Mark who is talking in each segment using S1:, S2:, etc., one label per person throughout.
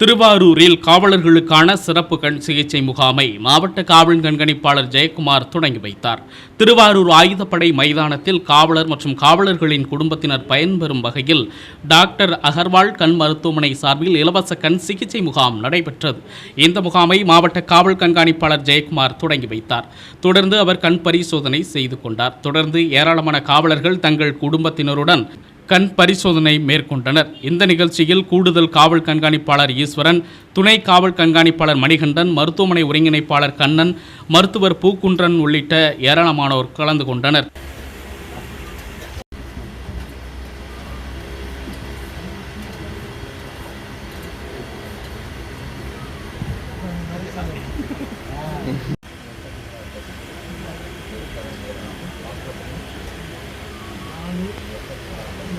S1: திருவாரூரில் காவலர்களுக்கான சிறப்பு கண் சிகிச்சை முகாமை மாவட்ட காவல் கண்காணிப்பாளர் ஜெயக்குமார் தொடங்கி வைத்தார். திருவாரூர் ஆயுதப்படை மைதானத்தில் காவலர் மற்றும் காவலர்களின் குடும்பத்தினர் பயன்பெறும் வகையில் டாக்டர் அகர்வால் கண் மருத்துவமனை சார்பில் இலவச கண் சிகிச்சை முகாம் நடைபெற்றது. இந்த முகாமை மாவட்ட காவல் கண்காணிப்பாளர் ஜெயக்குமார் தொடங்கி வைத்தார். தொடர்ந்து அவர் கண் பரிசோதனை செய்து கொண்டார். தொடர்ந்து ஏராளமான காவலர்கள் தங்கள் குடும்பத்தினருடன் கண் பரிசோதனை மேற்கொண்டனர். இந்த நிகழ்ச்சியில் கூடுதல் காவல் கண்காணிப்பாளர் ஈஸ்வரன் துணை காவல் கண்காணிப்பாளர் மணிகண்டன் மருத்துவமனை ஒருங்கிணைப்பாளர் கண்ணன் மருத்துவர் பூக்குன்றன் உள்ளிட்ட ஏராளமானோர் கலந்து கொண்டனர்.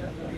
S1: Gracias.